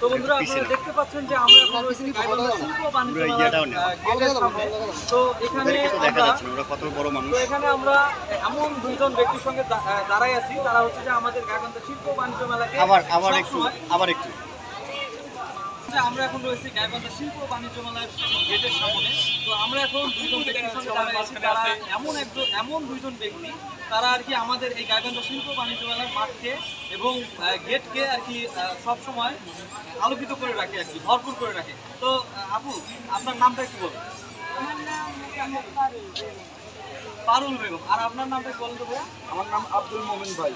তো বন্ধুরা আপনারা দেখতে পাচ্ছেন যে আমরা এখন রয়েছি গাইবান্ধা শিল্প বাণিজ্য। তো এখানে দেখা আমরা যাচ্ছে কত বড় মানুষ। তো এখানে আমরা এমন দুইজন ব্যক্তির সঙ্গে দাঁড়াই আছি। তারা হচ্ছে যে আমাদের গাইবান্ধা শিল্প বাণিজ্য মেলাকে আবার আবার একটু আবার একটু। যে আমরা এখন রয়েছি গাইবান্ধা শিল্প বাণিজ্য মেলার গেটের সামনে। তো আমরা এখন ব্যক্তির সঙ্গে তারা এমন একজন এমন দুইজন ব্যক্তি তারা আর কি আমাদের এই গাইবান্ধা শিল্প বাণিজ্য মেলার মাঠকে এবং গেটকে আর কি সব সময় আলোকিত করে রাখে আর কি ভরপুর করে রাখে। তো আপু আপনার নামটা কি বলুন। পারুল বেগম। আর আপনার নামটা বলেন তো আমার নাম আব্দুল মোমিন ভাই।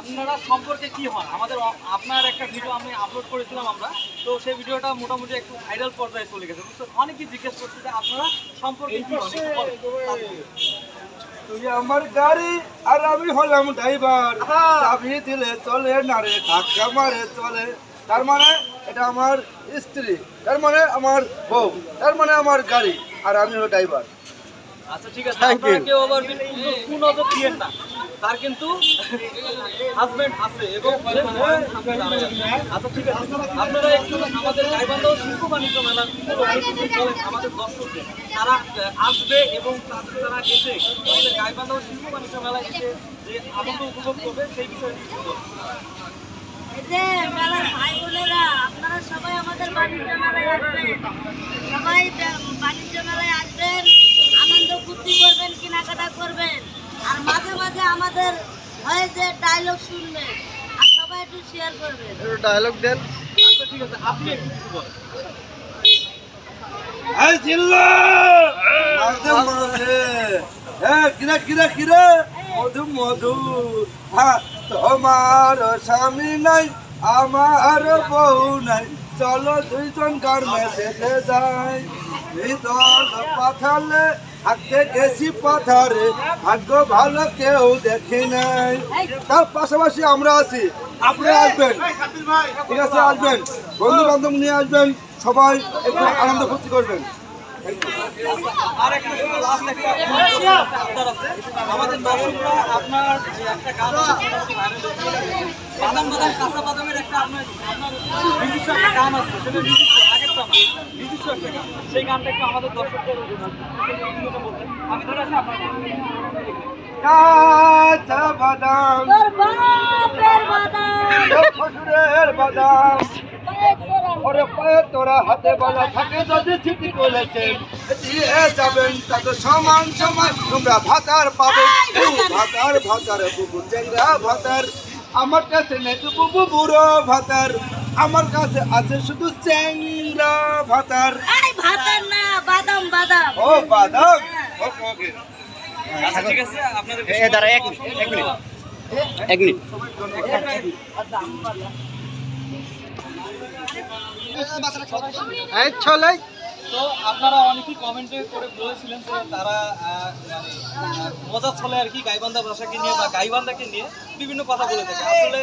আপনারা সম্পর্কে কি হন? আমাদের আপনার একটা ভিডিও আমি আপলোড করেছিলাম আমরা। তো সেই ভিডিওটা মোটামুটি একটু ভাইরাল পর্যায়ে চলে গেছে। বুঝছ? অনেকেই জিজ্ঞেস করছে যে আপনারা সম্পর্কে কি হন? তুই আমার গাড়ি আর আমি হলাম ড্রাইভার চাবি দিলে চলে না রে ধাক্কা মারে চলে। তার মানে এটা আমার স্ত্রী তার মানে আমার বউ তার মানে আমার গাড়ি আর আমি হলো ড্রাইভার আচ্ছা ঠিক আছে। আপনারা কেউ আবার কোন নজর দিয়েন না। তার কিন্তু হাজবেন্ড আছে এবং। আচ্ছা ঠিক আছে। আপনারা একটু আমাদের গাইবান্ধা শিল্প বাণিজ্য মেলার উপলক্ষে কিছু বলেন আমাদের দর্শকদের তারা আসবে এবং তাদের তারা এসে আমাদের গাইবান্ধা শিল্প বাণিজ্য মেলায় এসে যে আনন্দ উপভোগ করবে সেই বিষয়ে যে মেলার ভাই বোনেরা আপনারা সবাই আমাদের বাণিজ্য মেলায় আসবেন। সবাই বাণিজ্য মেলায় আসবেন আনন্দ ফুর্তি করবেন কেনাকাটা করবেন। আর মাঝে মাঝে আমাদের হয় যে ডায়লগ শুনবেন আর সবাই একটু শেয়ার করবেন। ডায়লগ দেন আচ্ছা ঠিক আছে আপনি একটু বলেন। এই জিল্লা! মাঝে মাঝে হ্যাঁ কিরে কিরে কিরে মধু মধু হ্যাঁ তোমার স্বামী নাই আমার বউ নাই। চলো দুইজন গার্মে দেখে যাই। ভিতর পাথালে আগে গেছি পাথারে। ভাগ্য ভালো কেউ দেখি নাই। তার পাশাপাশি আমরা আছি। আপনি আসবেন। ঠিক আছে আসবেন। বন্ধু বান্ধব নিয়ে আসবেন। সবাই একটু আনন্দ ফুর্তি করবেন। আমাদের দর্শকরা আপনার একটা গান। বাদাম বাদাম কাঁচা বাদামের একটা আপনার গান আছে। সেটা না নিজস্ব একটা গান সেই গানটা একটু আমাদের দর্শকদের বলতেন আমি ধরে আছি আপনার কাঁচা বাদাম তোর বাপের শ্বশুরের বাদাম। তোরা ওরে পায়ে তোরা হাতে বলা থাকে যদি দিয়ে যাবেন সমান সমান। তোমরা ভাতার পাবে। ভাতার ভাতার বুবু ভাতার। আমার কাছে নেই তো বুবু বুড়ো ভাতার। আমার কাছে আছে শুধু চেংরা ভাতার। এই ভাতের না বাদাম বাদাম। ও বাদাম? ওকে ওকে। আচ্ছা ঠিক আছে আপনাদের এ দাঁড়া এক মিনিট এক মিনিট। এক মিনিট। এই চলে তো আপনারা অনেকেই কমেন্টে করে বলেছিলেন যে তারা মজার ছলে আর কি গাইবান্ধা ভাষাকে নিয়ে বা গাইবান্ধাকে নিয়ে বিভিন্ন কথা বলে থাকে। আসলে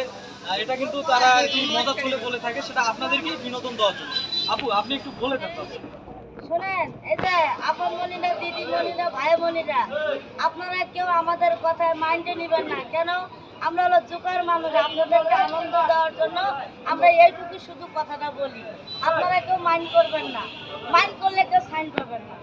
এটা কিন্তু তারা আর কি মজার ছলে বলে থাকে, সেটা আপনাদেরকেই বিনোদন দেওয়ার জন্য। আপু, আপনি একটু বলে দেন আপনারা কেউ আপনারা কেউ মাইন্ড করবেন না। মাইন্ড করলে কেউ সাইন পাবেন না।